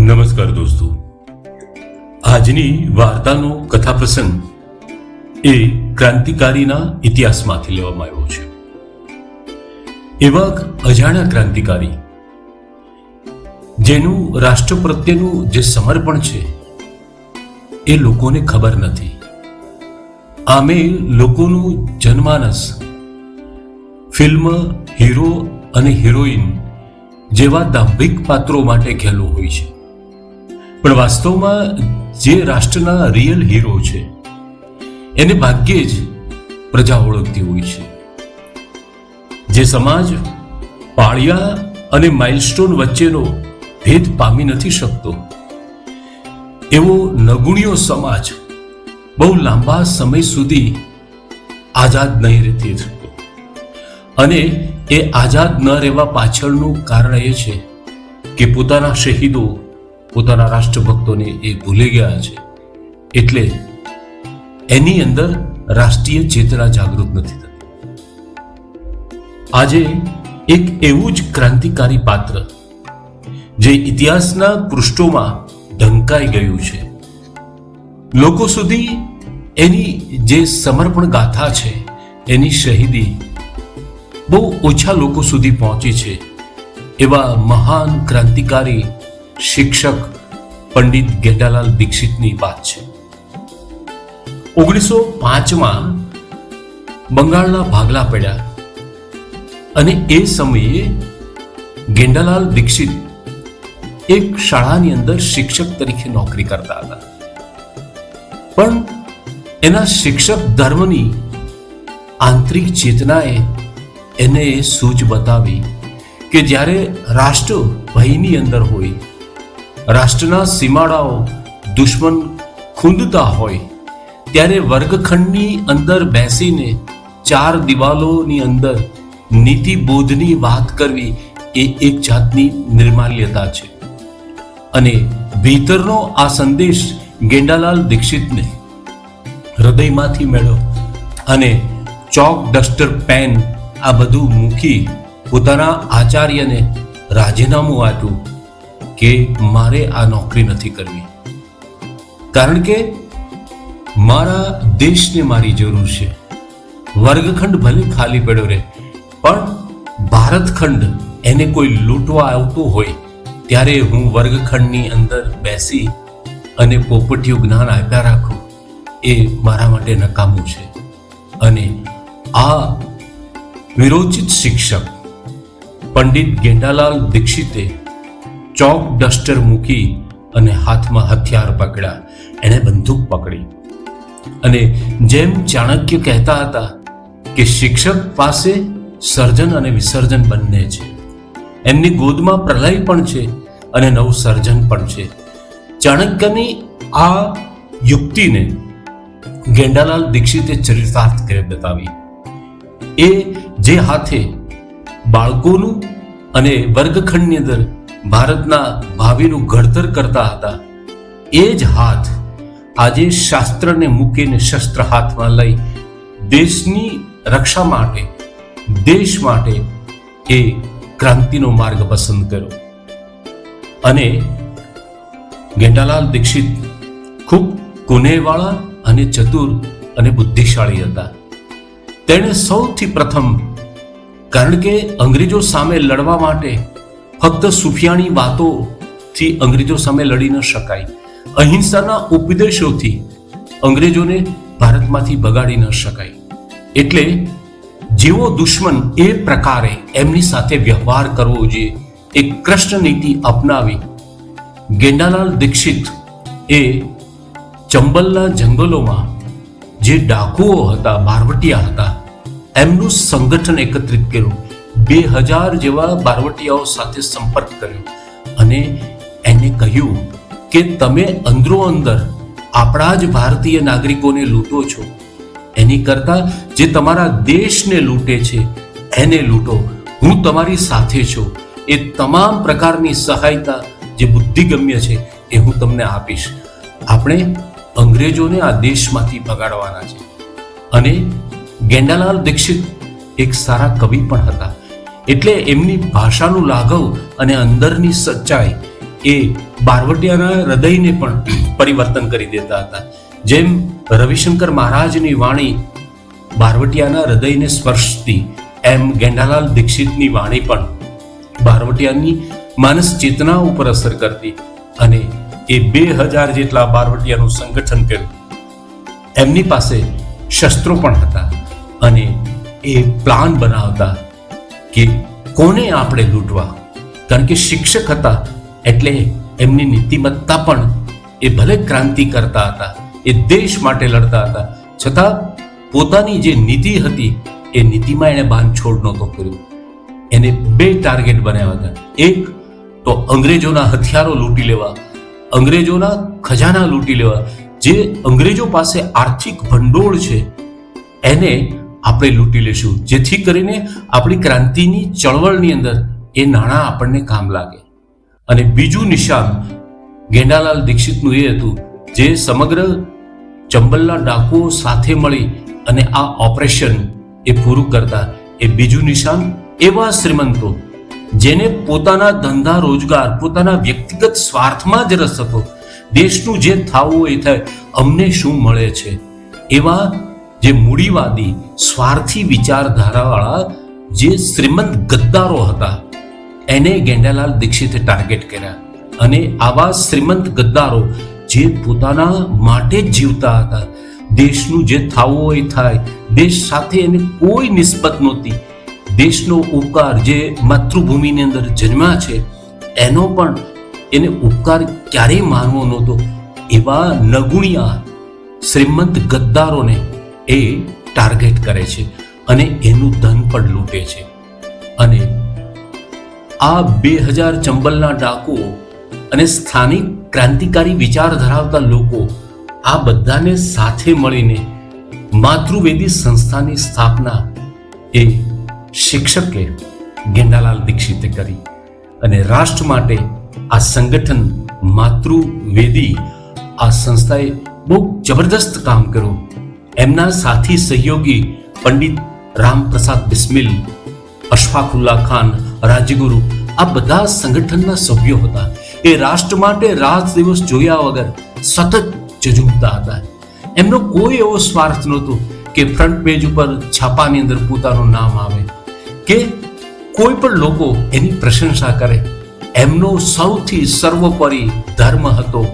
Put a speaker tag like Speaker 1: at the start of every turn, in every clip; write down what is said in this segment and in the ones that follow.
Speaker 1: નમસ્કાર દોસ્તો. આજની વાર્તાનો કથા પ્રસંગ એ ક્રાંતિકારીના ઇતિહાસમાંથી લેવામાં આવ્યો છે. એવા અજાણ્યા ક્રાંતિકારી, જેનું રાષ્ટ્ર પ્રત્યેનું જે સમર્પણ છે, એ લોકોને ખબર નથી. આમે લોકોનું જનમાનસ, ફિલ્મ, હીરો અને હિરોઈન જેવા દાંભિક પાત્રો માટે ઘેલું હોય છે. પણ વાસ્તવમાં જે રાષ્ટ્રના રિયલ હીરો છે, એને ભાગ્યે જ પ્રજા ઓળખતી હોય છે. જે સમાજ પાળિયા અને માઇલસ્ટોન વચ્ચેનો ભેદ પામી નથી શકતો, એવો નગુણ્યો સમાજ બહુ લાંબા સમય સુધી આઝાદ નહીં રહેતી શકતો અને એ આઝાદ ન રહેવા પાછળનું કારણ એ છે કે પોતાના શહીદો પોતાના રાષ્ટ્રભક્તોને એ ભૂલી ગયા છે. એટલે એની અંદર રાષ્ટ્રીય ચેતના જાગૃત નથી થતી. આજે એક એવું જ ક્રાંતિકારી પાત્ર જે ઇતિહાસના પૃષ્ઠોમાં ઢંકાઈ ગયું છે. લોકો સુધી એની જે સમર્પણ ગાથા છે, એની શહીદી બહુ ઓછા લોકો સુધી પહોંચી છે એવા મહાન ક્રાંતિકારી શિક્ષક પંડિત ગેટાલાલ દીક્ષિતની વાત છે. ઓગણીસો પાંચમાં બંગાળના ભાગલા પડ્યા અને એ સમયે ગેંડાલાલ દીક્ષિત એક શાળાની અંદર શિક્ષક તરીકે નોકરી કરતા હતા. પણ એના શિક્ષક ધર્મની આંતરિક ચેતનાએ એને એ બતાવી કે જ્યારે રાષ્ટ્ર ભયની અંદર હોય રાષ્ટ્રના સીમાડાઓ દુશ્મન ખૂંદતા હોય, ત્યારે વર્ગખંડની અંદર બેસીને ચાર દિવાલોની અંદર નીતિ બોધની વાત કરવી એ એક જાતની નિર્માલ્યતા છે. અને ભીતરનો આ સંદેશ ગેંડાલાલ દીક્ષિતને હૃદયમાંથી મેળો અને ચોક ડસ્ટર પેન આ બધું મૂકી પોતાના આચાર્યને રાજીનામું આપ્યું. કે મારે આ નોકરી નથી કરવી. કારણ કે મારા દેશને મારી જરૂર છે. વર્ગખંડ ભલે ખાલી પડ્યો રહે, પણ ભારતખંડ એને કોઈ લૂંટવા આવતું હોય, ત્યારે હું વર્ગખંડની અંદર બેસી અને પોપટીયું જ્ઞાન આપ્યા રાખું, એ મારા માટે નકામું છે. અને આ વિરોચિત શિક્ષક પંડિત ગેંડાલાલ દીક્ષિતે ચોક ડસ્ટર મૂકી અને હાથમાં હથિયાર પકડ્યા. એણે બંદૂક પકડી. અને જેમ ચાણક્ય કહેતા હતા કે શિક્ષક પાસે સર્જન અને વિસર્જન બંને છે. એમની ગોદમાં પ્રલય પણ છે અને નવું સર્જન પણ છે. ચાણક્યની આ યુક્તિને ગેંડાલાલ દીક્ષિતે ચરિતાર્થ કરી બતાવી. એ જે હાથે બાળકોનું અને વર્ગખંડની અંદર ભારતના ભાવિનું ઘડતર કરતા હતા. એ જ હાથ આજે શાસ્ત્રને મૂકીને શસ્ત્ર હાથમાં લઈ દેશની રક્ષા માટે, દેશ માટે એ ક્રાંતિનો માર્ગ પસંદ કર્યો. અને ગેંડાલાલ દીક્ષિત ખૂબ કુનેવાળા અને ચતુર અને બુદ્ધિશાળી હતા. તેણે સૌથી પ્રથમ, કારણ કે અંગ્રેજો સામે લડવા માટે ફક્ત સુફિયાણી વાતોથી અંગ્રેજો સામે લડી ન શકાય. અહિંસાના ઉપદેશોથી અંગ્રેજોને ભારતમાંથી બગાડી ન શકાય. એટલે જેવો દુશ્મન એ પ્રકારે એમની સાથે વ્યવહાર કરવો જોઈએ એક કૃષ્ણ નીતિ અપનાવી, ગેંડાલાલ દીક્ષિત એ ચંબલના જંગલોમાં જે ડાકુઓ હતા, બારવટિયા હતા, એમનું સંગઠન એકત્રિત કર્યું. બે હજાર જેવા બારવટીયાઓ સાથે સંપર્ક કર્યો અને એને કહ્યું કે તમે અંદરો અંદર આપણા જ ભારતીય નાગરિકોને લૂંટો છો. એની કરતા જે તમારા દેશને લૂંટે છે, એને લૂંટો. હું તમારી સાથે છું. એ તમામ પ્રકારની સહાયતા જે બુદ્ધિગમ્ય છે એ હું તમને આપીશ. આપણે અંગ્રેજોને આ દેશમાંથી ભગાડવાના છે. અને ગેંડાલાલ દીક્ષિત એક સારા કવિ પણ હતા. એટલે એમની ભાષાનું લાઘવ અને અંદરની સચ્ચાઈ એ બારવટિયાના હૃદયને પણ પરિવર્તન કરી દેતા હતા. જેમ રવિશંકર મહારાજની વાણી બારવટિયાના હૃદયને સ્પર્શતી, એમ ગેંડાલાલ દીક્ષિતની વાણી પણ બારવટિયાની માનસ ચેતના ઉપર અસર કરતી અને એ બે હજાર જેટલા બારવટિયાનું સંગઠન કર્યું. એમની પાસે શસ્ત્રો પણ હતા અને એ પ્લાન બનાવતા કે કોને આપણે લૂંટવા? કારણ કે શિક્ષક હતા, એટલે એમની નીતિમત્તા પણ એ ભલે ક્રાંતિ કરતા હતા, એ દેશ માટે લડતા હતા. છતાં પોતાની જે નીતિ હતી, એ નીતિમાં એણે બાંધછોડ નહોતો કર્યો. એને બે ટાર્ગેટ બનાવ્યા હતા. એક, તો અંગ્રેજોના હથિયારો લૂંટી લેવા, અંગ્રેજોના ખજાના લૂંટી લેવા. જે અંગ્રેજો પાસે આર્થિક ભંડોળ છે, એને આપણે લૂંટી લેશું. જેથી કરીને આપણી ક્રાંતિની ચળવળની અંદર એ નાણાં આપણને કામ લાગે. અને બીજું નિશાન ગેંડાલાલ દીક્ષિતનું એ હતું જે સમગ્ર ચંબલના ડાકુઓ સાથે મળી અને આ ઓપરેશન એ પૂરું કરતા. એ બીજું નિશાન એવા શ્રીમંતો જેને પોતાના ધંધા રોજગાર, પોતાના વ્યક્તિગત સ્વાર્થમાં જ રસ હતો. દેશનું જે થાવું એ થાય, અમને શું મળે છે? એવા જે મૂડીવાદી, સ્વાર્થી વિચારધારાવાળા જે શ્રીમંત ગદ્દારો હતા, એને ગેંડાલાલ દીક્ષિતે ટાર્ગેટ કર્યા. અને આવા શ્રીમંત ગદ્દારો જે પોતાના માટે જ જીવતા હતા, દેશનું જે થાવું હોય થાય, દેશ સાથે એને કોઈ નિસ્બત નહોતી. દેશનો ઉપકાર જે માતૃભૂમિની અંદર જન્મ્યા છે, એનો પણ એને ઉપકાર ક્યારેય માનવો નહોતો. એવા નગુણિયા શ્રીમંત ગદ્દારોને એ ટાર્ગેટ કરે છે અને એનું ધન પણ લૂંટે છે. અને આ બે હજાર ચંબલના ડાકુઓ અને સ્થાનિક ક્રાંતિકારી વિચાર ધરાવતા લોકો આ બધાને સાથે મળીને માતૃવેદી સંસ્થાની સ્થાપના એ શિક્ષકે ગેંડાલાલ દીક્ષિતે કરી અને રાષ્ટ્ર માટે આ સંગઠન માતૃવેદી આ સંસ્થાએ બહુ જબરદસ્ત કામ કર્યું. એમના સાથી સહયોગી પંડિત રામપ્રસાદ બિસ્મિલ, અશફાકુલ્લા ખાન, રાજગુરુ, આ બધા સંગઠનના સભ્યો હતા. એ રાષ્ટ્ર માટે રાત દિવસ જોયા વગર સતત જજુમતા હતા. એમનો કોઈ એવો સ્વાર્થ નહોતો કે ફ્રન્ટ પેજ ઉપર છાપાની અંદર પોતાનું નામ આવે. કે કોઈ પણ લોકો એની પ્રશંસા કરે. એમનો સૌથી સર્વોપરી ધર્મ હતો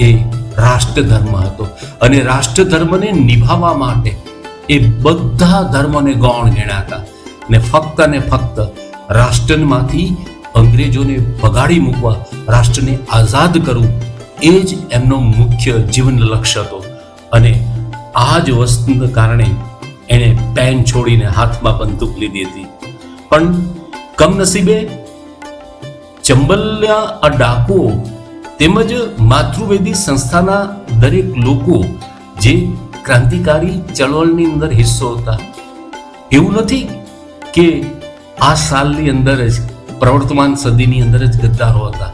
Speaker 1: એ રાષ્ટ્ર ધર્મ હતો. અને રાષ્ટ્રધર્મને નિભાવવા માટે એ બધા ધર્મને ગૌણ ગણાતા ને ફક્ત ને ફક્ત રાષ્ટ્રમાંથી અંગ્રેજોને ભગાડી મૂકવા, રાષ્ટ્રને આઝાદ કરવું, એ જ એમનો મુખ્ય જીવન લક્ષ્ય હતો. અને આ જ વસ્તુને કારણે એણે પેન છોડીને હાથમાં બંદૂક લીધી હતી. પણ કમનસીબે ચંબલિયા આ ડાકુઓ તેમજ માતૃવેદી સંસ્થાના દરેક લોકો જે ક્રાંતિકારી ચળવળની અંદર હિસ્સો હતા. એવું નથી કે આ સાલની અંદર જ પ્રવર્તમાન સદીની અંદર જ ગદ્દારો હતા.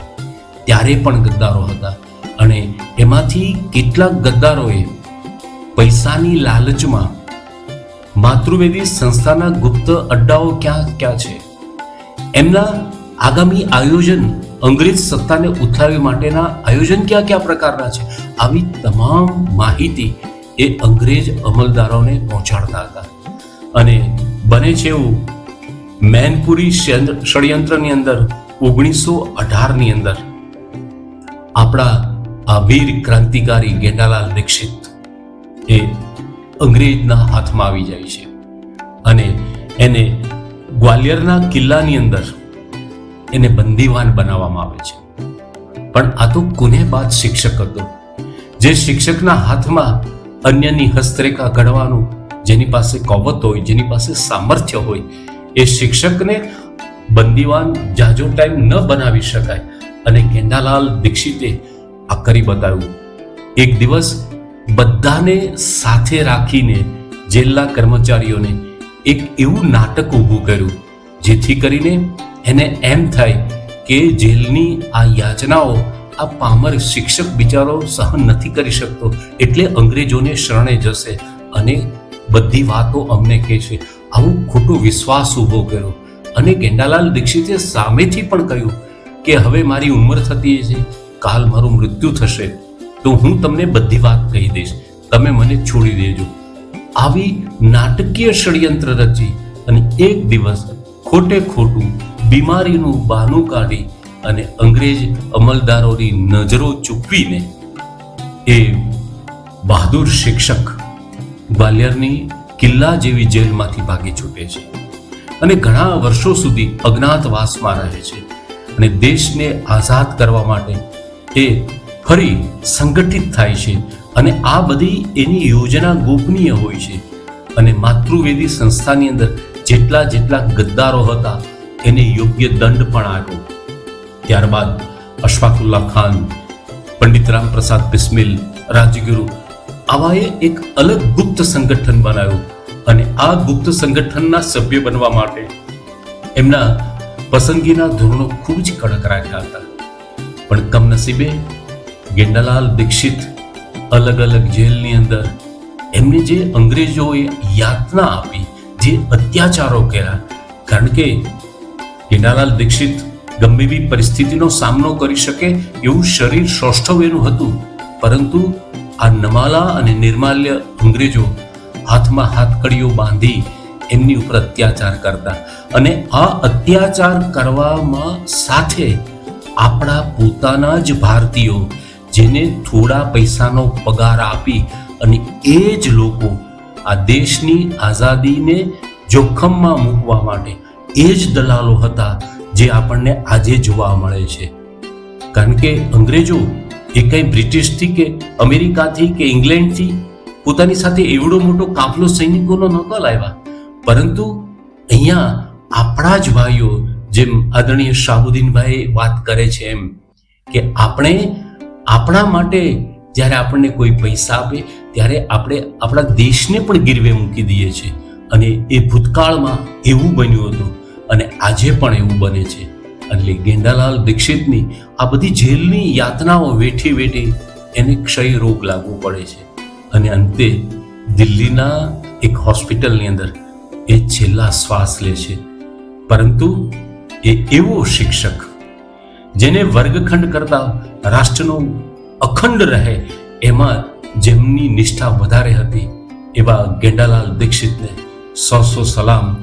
Speaker 1: ત્યારે પણ ગદ્દારો હતા અને એમાંથી કેટલાક ગદ્દારોએ પૈસાની લાલચમાં માતૃવેદી સંસ્થાના ગુપ્ત અડ્ડાઓ ક્યાં ક્યાં છે? એમના આગામી આયોજન અંગ્રેજ સત્તાને ઉથલાવી માટેના આયોજન ક્યાં ક્યાં પ્રકારના છે? આવી તમામ માહિતી એ અંગ્રેજ અમલદારોને પહોંચાડતા હતા. અને બને છે એવું મેનપુરી ષડયંત્રની અંદર ઓગણીસો અઢારની અંદર. આપણા આ વીર ક્રાંતિકારી ગેંડાલાલ દીક્ષિત એ અંગ્રેજના હાથમાં આવી જાય છે. અને એને ગ્વાલિયરના કિલ્લાની અંદર એને બંદીવાન બનાવવામાં આવે છે. પણ આ તો કુનેબાદ શિક્ષક હતો, જે શિક્ષકના હાથમાં અન્યની હસ્તરેખા ઘડવાનું જેની પાસે કૌવત હોય, જેની પાસે સામર્થ્ય હોય, એ શિક્ષકને બંદીવાન જાજો ટાઈમ ન બનાવી શકાય. અને ગેંડાલાલ દીક્ષિતે આ કરી બતાવ્યું. એક દિવસ બધાને સાથે રાખીને જેલના કર્મચારીઓને એક એવું નાટક ઊભું કર્યું, જેથી કરીને એને એમ થાય કે જેલની આ યાચનાઓ આ પામર શિક્ષક બિચારો સહન નથી કરી શકતો. એટલે અંગ્રેજોને શરણે જશે અને બધી વાતો અમને કહે છે. આવું ખોટો વિશ્વાસ ઊભો કર્યો. અને ગેંડાલાલ દીક્ષિતે સામેથી પણ કહ્યું કે હવે મારી ઉંમર થતી છે, કાલ મારું મૃત્યુ થશે, તો હું તમને બધી વાત કહી દઈશ. તમે મને છોડી દેજો. આવી નાટકીય ષડયંત્ર રચી અને એક દિવસ ખોટે ખોટું બીમારીનું બહાનું કાઢી અને અંગ્રેજ અમલદારોની નજરો ચૂકવીને એ બહાદુર શિક્ષક ગ્વાલિયરની કિલ્લા જેવી જેલમાંથી ભાગી છૂટે છે અને ઘણા વર્ષો સુધી અજ્ઞાતવાસમાં રહે છે અને દેશને આઝાદ કરવા માટે એ ફરી સંગઠિત થાય છે અને આ બધી એની યોજના ગોપનીય હોય છે અને માતૃવેદી સંસ્થાની અંદર જેટલા જેટલા ગદ્દારો હતા એને યોગ્ય દંડ પણ આપ્યો. ત્યારબાદ અશફાકુલ્લા ખાન, પંડિત રામપ્રસાદ બિસ્મિલ, રાજગુરુ આવાએ એક અલગ ગુપ્ત સંગઠન બનાવ્યું અને આ ગુપ્ત સંગઠનના સભ્ય બનવા માટે એમના પસંદગીના ધોરણો ખૂબ જ કડક રાખ્યા હતા. પણ કમનસીબે ગેંડાલાલ દીક્ષિત અલગ અલગ જેલની અંદર એમને જે અંગ્રેજોએ યાતના આપી, જે અત્યાચારો કર્યા, કારણ કે ગેંડાલાલ દીક્ષિત ગંભીર પરિસ્થિતિનો સામનો કરી શકે એવું શરીર સૌષ્ઠવેનું હતું. પરંતુ આ નમાલા અને નિર્માલ્ય અંગ્રેજો હાથમાં હાથકડીઓ બાંધી એમની ઉપર અત્યાચાર કરતા અને આ અત્યાચાર કરવામાં સાથે આપણા પોતાના જ ભારતીયો જેને થોડા પૈસાનો પગાર આપી અને એ જ લોકો આ દેશની આઝાદીને જોખમમાં મૂકવા માટે એ જ દલાલો હતા જે આપણને આજે જોવા મળે છે. કારણ કે અંગ્રેજો એ કંઈ બ્રિટિશથી કે અમેરિકાથી કે ઇંગ્લેન્ડથી પોતાની સાથે એવડો મોટો કાફલો સૈનિકોનો નહોતો લાવ્યા. પરંતુ અહીંયા આપણા જ ભાઈઓ જેમ આદરણીય શાહુદ્દીનભાઈ વાત કરે છે એમ કે આપણે આપણા માટે જ્યારે આપણને કોઈ પૈસા આપે ત્યારે આપણે આપણા દેશને પણ ગીરવે મૂકી દઈએ છીએ. અને એ ભૂતકાળમાં એવું બન્યું હતું અને આજે પણ એવું બને છે. એટલે ગેંડાલાલ દીક્ષિતની આ બધી જેલની યાતનાઓ વેઠી વેઠી એને ક્ષય રોગ લાગુ પડે છે. અને અંતે દિલ્હીના એક હોસ્પિટલની અંદર એ છેલ્લા શ્વાસ લે છે. પરંતુ એ એવો શિક્ષક જેને વર્ગખંડ કરતા રાષ્ટ્રનો અખંડ રહે એમાં જેમની નિષ્ઠા વધારે હતી એવા ગેંડાલાલ દીક્ષિતને સો સો સલામ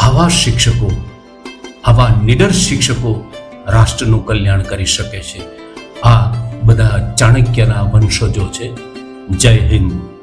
Speaker 1: આવા શિક્ષકો, આવા નિડર શિક્ષકો રાષ્ટ્રનું કલ્યાણ કરી શકે છે. આ બધા ચાણક્યના વંશજો છે. જય હિન્દ.